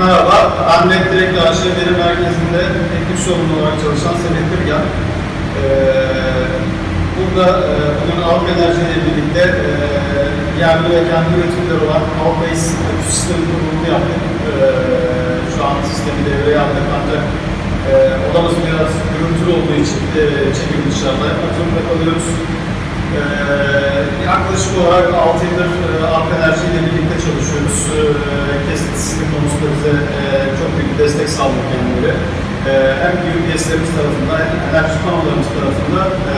Merhaba, ben Net Direkt AŞ Veri Merkezi'nde teknik sorumlu olarak çalışan Semih Kırgan. Ee, burada e, bugün Avrupa Enerji ile birlikte e, yerli ve kendi üretimleri olan Avbase sistemi kurulumunu yaptık. Ee, şu an sistemi devreye aldık ancak e, odamız biraz gürültülü olduğu için e, çekim dışarıda yapmak zorunda kalıyoruz. Ee, yaklaşık olarak 6 yıldır e, Arka Enerji ile birlikte çalışıyoruz. Ee, konusunda bize e, çok büyük bir destek sağlıyor kendileri. Ee, hem UPS'lerimiz tarafından hem enerji panolarımız tarafında e,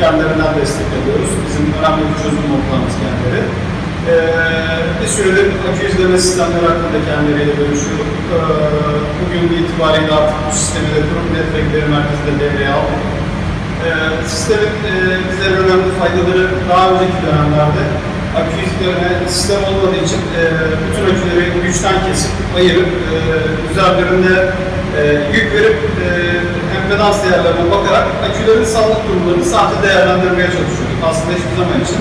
kendilerinden destek alıyoruz. Bizim önemli bir çözüm noktamız kendileri. Ee, bir süredir akü izleme sistemleri hakkında kendileriyle görüşüyorduk. Ee, bugün itibariyle artık bu sistemi de kurum networkleri merkezinde devreye aldık. Ee, sistemin e, bize önemli faydaları daha önceki dönemlerde akü sistem olmadığı için e, bütün aküleri güçten kesip ayırıp e, üzerlerinde e, yük verip e, empedans değerlerine bakarak akülerin sağlık durumlarını sadece değerlendirmeye çalışıyorduk. Aslında hiçbir zaman için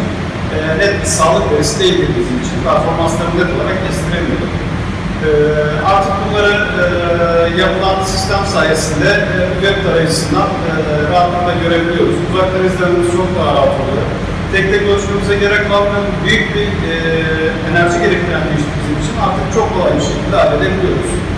e, net bir sağlık verisi değildi bizim için. Performanslarını net olarak kestiremiyorduk. Ee, artık bunları e, yapılan sistem sayesinde e, web tarayıcısından e, rahatlıkla görebiliyoruz. Uzaktan izlememiz çok daha rahat oluyor. Tek tek ölçmemize gerek kalmayan büyük bir e, enerji gerektiren bir iş bizim için artık çok kolay bir şekilde halledebiliyoruz.